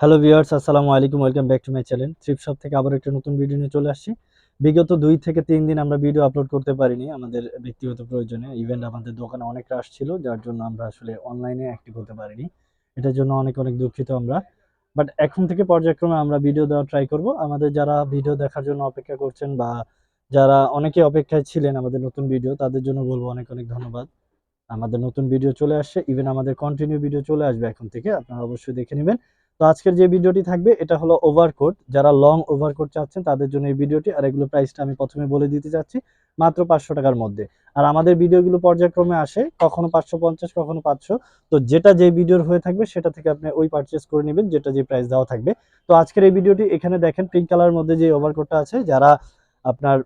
Hello viewers আসসালামু আলাইকুম welcome back to my channel thrift shop থেকে আবার একটা নতুন ভিডিও নিয়ে চলে আসছি। বিগত দুই থেকে তিন দিন আমরা ভিডিও আপলোড করতে পারিনি আমাদের ব্যক্তিগত প্রয়োজনে। ইভেন্ট আমাদের দোকানে অনেক রাশ ছিল, যার জন্য আমরা আসলে অনলাইনে অ্যাক্টিভ হতে পারিনি। এটার জন্য অনেক অনেক দুঃখিত আমরা। বাট এখন থেকে পর্যায়ক্রমে আমরা ভিডিও দেওয়ার ট্রাই করব। আমাদের যারা ভিডিও দেখার জন্য অপেক্ষা করছেন বা যারা অনেকে অপেক্ষায় ছিলেন আমাদের নতুন ভিডিও তাদের জন্য বলব অনেক অনেক ধন্যবাদ। আমাদের নতুন ভিডিও চলে আসছে। ইভেন আমাদের কন্টিনিউ ভিডিও চলে আসবে এখন থেকে। আপনারা অবশ্যই দেখে নেবেন। তো আজকের যে ভিডিওটি থাকবে, এটা হলো ওভারকোট যারা লং ওভারকোট চাচ্ছেন, তাদের জন্য এই ভিডিওটি, আর এগুলো প্রাইসটা আমি প্রথমে বলে দিতে চাচ্ছি, মাত্র পাঁচশো টাকার মধ্যে। আর আমাদের ভিডিওগুলো পর্যায়ক্রমে আসে, কখনো পাঁচশো পঞ্চাশ, কখনো পাঁচশো। তো যেটা যে ভিডিওর হয়ে থাকবে, সেটা থেকে আপনি ওই পারচেস করে নেবেন, যেটা যে প্রাইস দেওয়া থাকবে। তো আজকের এই ভিডিওটি, এখানে দেখেন পিঙ্ক কালার মধ্যে যে ওভারকোটটা আছে, যারা আপনার,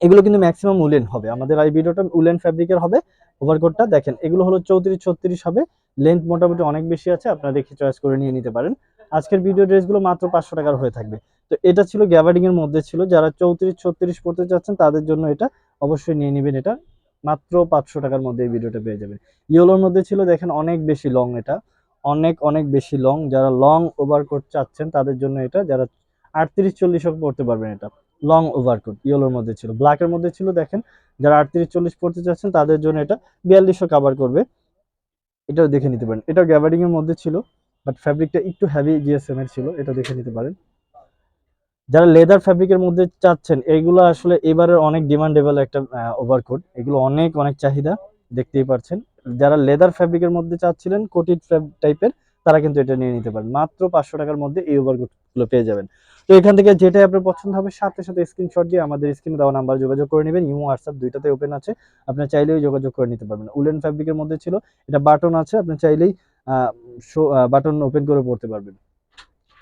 এগুলো কিন্তু ম্যাক্সিমাম উলেন হবে। আমাদের এই ভিডিওটা উলেন ফ্যাব্রিকের হবে ওভারকোটটা দেখেন, এগুলো হলো চৌত্রিশ ছত্রিশ হবে। লেন্থ মোটামুটি অনেক বেশি আছে, আপনারা দেখে চয়েস করে নিয়ে নিতে পারেন। আজকের ভিডিও ড্রেসগুলো মাত্র পাঁচশো টাকার হয়ে থাকবে। তো এটা ছিল গ্যাবার্ডিং এর মধ্যে ছিল, যারা চৌত্রিশ, ছত্রিশ পড়তে চাচ্ছেন তাদের জন্য এটা অবশ্যই নিয়ে নেবেন এটা। মাত্র পাঁচশো টাকার মধ্যে এই ভিডিওটা পেয়ে যাবেন। ইয়েলোর মধ্যে ছিল, দেখেন অনেক বেশি লং এটা। অনেক অনেক বেশি লং যারা লং ওভারকোট চাচ্ছেন তাদের জন্য এটা। যারা আটত্রিশ চল্লিশও পড়তে পারবেন এটা। লং ওভারকোট ইয়েলোর মধ্যে ছিল। ব্ল্যাকের মধ্যে ছিল, দেখেন। যারা আটত্রিশ, চল্লিশ পড়তে চাচ্ছেন তাদের জন্য এটা। বিয়াল্লিশশো কাভার করবে। এটাও দেখে নিতে পারেন। এটা গ্যাবারিং এর মধ্যে ছিল বাট ফ্যাব্রিকটা একটু হেভি জিএসএম এর ছিল, এটা দেখে নিতে পারেন। যারা লেদার ফ্যাব্রিকের মধ্যে চাচ্ছেন, এগুলো আসলে এবারের অনেক ডিমান্ডেবল একটা ওভারকোট এগুলো অনেক অনেক চাহিদা, দেখতেই পাচ্ছেন যারা লেদার ফ্যাব্রিকের মধ্যে চাচ্ছিলেন কোটিড টাইপের তারা কিন্তু এটা নিয়ে নিতে পারেন। মাত্র পাঁচশো টাকার মধ্যে এই ওভারকোটগুলো পেয়ে যাবেন। তো এখান থেকে যেটাই আপনার পছন্দ হবে, সাথে সাথে স্ক্রিনশট দিয়ে আমাদের স্ক্রিনে দেওয়া নাম্বার যোগাযোগ করে নেবেন। ইমো হোয়াটসঅ্যাপ দুইটাতে ওপেন আছে। আপনার চাইলেই যোগাযোগ করে নিতে পারবেন। উলেন ফ্যাব্রিকের মধ্যে ছিল। এটা বাটন আছে। আপনি চাইলেই বাটন ওপেন করে পড়তে পারবেন।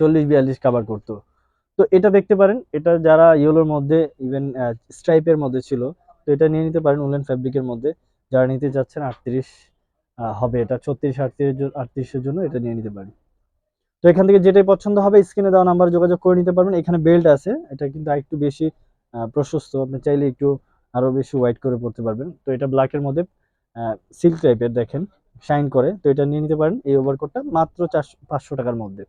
চল্লিশ, বিয়াল্লিশ কাভার করতো। তো এটা দেখতে পারেন। এটা যারা ইয়েলোর মধ্যে ইভেন স্ট্রাইপের মধ্যে ছিল, তো এটা নিয়ে নিতে পারেন উলেন ফ্যাব্রিকের মধ্যে। যারা নিতে চাচ্ছেন আটত্রিশ হবে এটা ছত্রিশ, আটত্রিশ আটত্রিশের জন্য এটা নিয়ে নিতে পারি। তো এখান থেকে যেটাই পছন্দ হবে স্ক্রিনে দেওয়া নাম্বার যোগাযোগ করে নিতে পারবেন। এখানে বেল্ট আছে, এটা কিন্তু একটু বেশি প্রশস্ত। আপনি চাইলে একটু আরও বেশি হোয়াইট করে পড়তে পারবেন। তো এটা ব্ল্যাকের মধ্যে সিল্ক টাইপের দেখেন শাইন করে। তো এটা নিয়ে নিতে পারেন এই ওভার ওভারকোটটা মাত্র চারশো, পাঁচশো টাকার মধ্যে।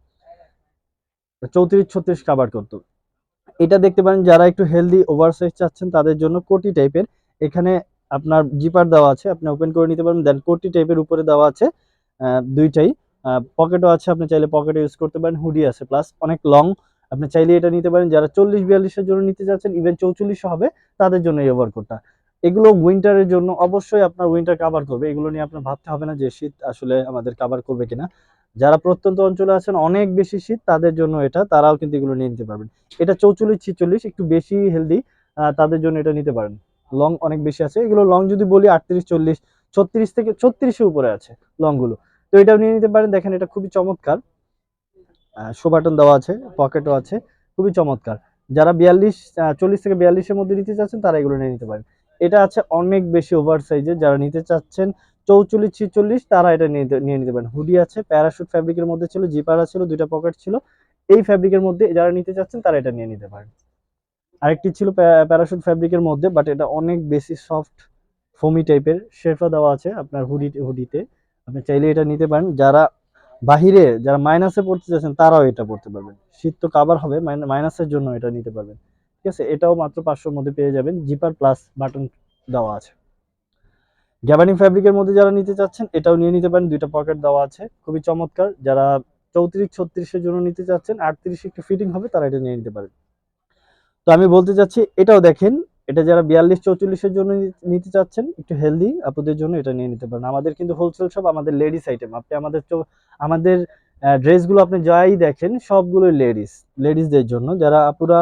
চৌত্রিশ, ছত্রিশ কাভার করতো এটা দেখতে পারেন, যারা একটু হেলদি ওভার সাইজ চাচ্ছেন, তাদের জন্য কোটি টাইপের এখানে আপনার জিপার দেওয়া আছে, আপনি ওপেন করে নিতে পারবেন দেন কোটি টাইপের উপরে দেওয়া আছে দুইটাই। পকেটও আছে, আপনি চাইলে পকেটে ইউজ করতে পারেন হুডি আছে প্লাস অনেক লং আপনি চাইলে এটা নিতে পারেন, যারা চল্লিশ বিয়াল্লিশের জন্য নিতে চাচ্ছেন ইভেন চৌচল্লিশও হবে, তাদের জন্য এই ওভারকোটটা এগুলো উইন্টারের জন্য অবশ্যই আপনার উইন্টার কাভার করবে, এগুলো নিয়ে আপনার ভাবতে হবে না যে শীত আসলে আমাদের কাভার করবে কিনা। যারা প্রত্যন্ত অঞ্চলে আছেন, অনেক বেশি শীত, তাদের জন্য এটা, তারাও কিন্তু এগুলো নিয়ে নিতে পারবেন। এটা চৌচল্লিশ, ছিচল্লিশ, একটু বেশি হেলদি তাদের জন্য এটা নিতে পারেন। লং অনেক বেশি আছে। এগুলো লং যদি বলি আটত্রিশ, চল্লিশ, ছত্রিশ থেকে, ছত্রিশের উপরে আছে লংগুলো তো এটাও নিয়ে নিতে পারেন। দেখেন এটা খুবই চমৎকার। শো বাটন দেওয়া আছে পকেটও আছে, খুবই চমৎকার। যারা বিয়াল্লিশ চল্লিশ থেকে বিয়াল্লিশের মধ্যে নিতে চাচ্ছেন, তারা এগুলো নিয়ে নিতে পারেন। এটা আছে অনেক বেশি ওভার সাইজে যারা নিতে চাচ্ছেন চৌচল্লিশ, ছিচল্লিশ, তারা এটা নিয়ে নিতে পারেন। হুডি আছে প্যারাশুট ফ্যাব্রিকের মধ্যে ছিল জিপারা ছিল, দুইটা পকেট ছিল। এই ফ্যাব্রিকের মধ্যে যারা নিতে চাচ্ছেন, তারা এটা নিয়ে নিতে পারেন। আরেকটি ছিল প্যারাশুট ফ্যাব্রিকের মধ্যে বাট এটা অনেক বেশি সফট ফোমি টাইপের শেরফা দেওয়া আছে আপনার হুডি, হুডিতে। আপনি চাইলে এটা নিতে পারেন। যারা বাহিরে, যারা মাইনাসে পড়তে চাচ্ছেন, তারাও এটা পড়তে পারবেন। শীত তো কাবার হবে মাইনাসের জন্য এটা নিতে পারবেন। ঠিক আছে? এটাও মাত্র পাঁচশোর মধ্যে পেয়ে যাবেন। জিপার প্লাস বাটন দেওয়া আছে। গ্যাবানি ফ্যাব্রিকের মধ্যে যারা নিতে চাচ্ছেন, এটাও নিয়ে নিতে পারেন। দুইটা পকেট দেওয়া আছে। খুবই চমৎকার। যারা চৌত্রিশ, ছত্রিশের জন্য নিতে চাচ্ছেন, আটত্রিশ একটু ফিটিং হবে, তারা এটা নিয়ে নিতে পারেন। তো আমি বলতে চাচ্ছি, এটাও দেখেন, এটা যারা বিয়াল্লিশ চৌচল্লিশের জন্য নিতে চাচ্ছেন, একটু হেলদি আপুদের জন্য এটা নিয়ে নিতে পারেন। আমাদের কিন্তু হোলসেল সব আমাদের লেডিস আইটেম আপনি আমাদের আমাদের ড্রেসগুলো আপনি যাই দেখেন, সবগুলোই লেডিস লেডিসদের জন্য। যারা আপুরা,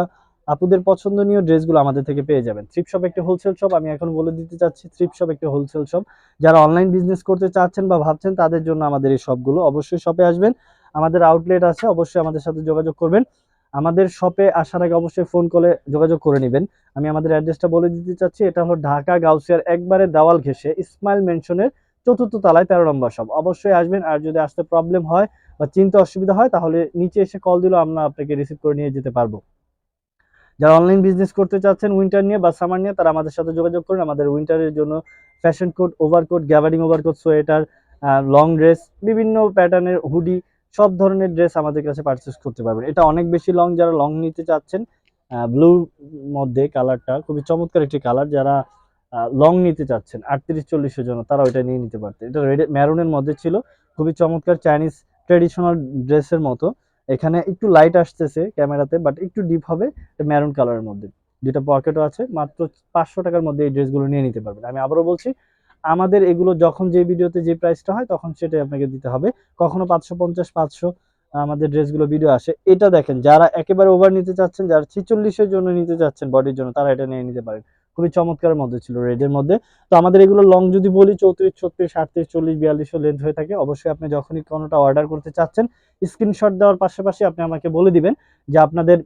আপুদের পছন্দনীয় ড্রেসগুলো আমাদের থেকে পেয়ে যাবেন। থ্রিপ শপ একটি হোলসেল শপ আমি এখন বলে দিতে চাচ্ছি থ্রিপ শপ একটি হোলসেল শপ যারা অনলাইন বিজনেস করতে চাচ্ছেন বা ভাবছেন, তাদের জন্য আমাদের এই শপগুলো অবশ্যই শপে আসবেন। আমাদের আউটলেট আছে, অবশ্যই আমাদের সাথে যোগাযোগ করবেন। আমাদের শপে আসার আগে অবশ্যই ফোন করে যোগাযোগ করে নেবেন। আমি আমাদের অ্যাড্রেসটা বলে দিতে চাচ্ছি, এটা হলো ঢাকা গাউসিয়ার একবারে দেওয়াল ঘেসে ইসমাইল মেনশনের চতুর্থ তলায় তেরো নম্বর শপ অবশ্যই আসবেন, আর যদি আসতে প্রবলেম হয় বা চিন্তা অসুবিধা হয়, তাহলে নিচে এসে কল দিলেও আমরা আপনাকে রিসিভ করে নিয়ে যেতে পারব। যারা অনলাইন বিজনেস করতে চাচ্ছেন উইন্টার নিয়ে বা সামার নিয়ে, তারা আমাদের সাথে যোগাযোগ করুন। আমাদের উইন্টারের জন্য fashion coat overcoat gabardine overcoat sweater long dress বিভিন্ন প্যাটার্নের হুডি সব ধরনের ড্রেস আমাদের কাছে পারচেস করতে পারবেন। এটা অনেক বেশি লং যারা লং নিতে চাচ্ছেন ব্লু মধ্যে কালারটা খুবই চমৎকার একটি কালার যারা লং নিতে চাচ্ছেন, আটত্রিশ, চল্লিশের জন্য তারা ওইটা নিয়ে নিতে পারতেন। এটা রেড ম্যারুনের মধ্যে ছিল, খুবই চমৎকার চাইনিজ ট্রেডিশনাল ড্রেসের মতো। এখানে একটু লাইট আসতেছে ক্যামেরাতে বাট একটু ডিপ হবে ম্যারুন কালারের মধ্যে। দুটা পকেটও আছে, মাত্র পাঁচশো টাকার মধ্যে এই ড্রেসগুলো নিয়ে নিতে পারবেন। আমি আবারও বলছি আমাদের এগুলো যখন যে ভিডিওতে যে প্রাইসটা হয়, তখন সেটাই আপনাকে দিতে হবে। কখনো পাঁচশো পঞ্চাশ, পাঁচশো আমাদের ড্রেসগুলো ভিডিও আসে। এটা দেখেন, যারা একেবারে ওভার নিতে চাচ্ছেন, যারা ছিচল্লিশের জন্য নিতে চাচ্ছেন বডির জন্য, তারা এটা নিয়ে নিতে পারেন। খুবই চমৎকারের মধ্যে ছিল রেডের মধ্যে। তো আমাদের এগুলো লং যদি বলি, চৌত্রিশ, ছত্রিশ, আটত্রিশ, চল্লিশ বিয়াল্লিশও লেন্থ হয়ে থাকে। অবশ্যই আপনি যখনই কোনোটা অর্ডার করতে চাচ্ছেন স্ক্রিনশট দেওয়ার পাশাপাশি আপনি আমাকে বলে দিবেন যে আপনাদের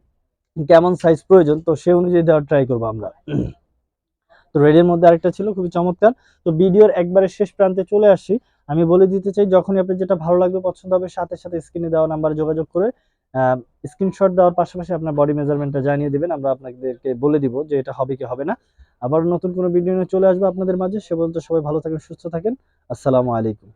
কেমন সাইজ প্রয়োজন, তো সে অনুযায়ী দেওয়ার ট্রাই করব আমরা। তো রেডের মধ্যে আরেকটা ছিল, খুবই চমৎকার। তো ভিডিওর একবারে শেষ প্রান্তে চলে আসি। আমি বলে দিতে চাই, যখনই আপনি যেটা ভালো লাগবে, পছন্দ হবে, সাথে সাথে স্ক্রিনে দেওয়া নাম্বারে যোগাযোগ করে স্ক্রিনশট দেওয়ার পাশাপাশি আপনার বডি মেজারমেন্টটা জানিয়ে দিবেন। আমরা আপনাদেরকে বলে দিব যে এটা হবে কি হবে না। আবার নতুন কোনো ভিডিও নিয়ে চলে আসব আপনাদের মাঝে। সে পর্যন্ত সবাই ভালো থাকেন, সুস্থ থাকেন। আসসালামু আলাইকুম।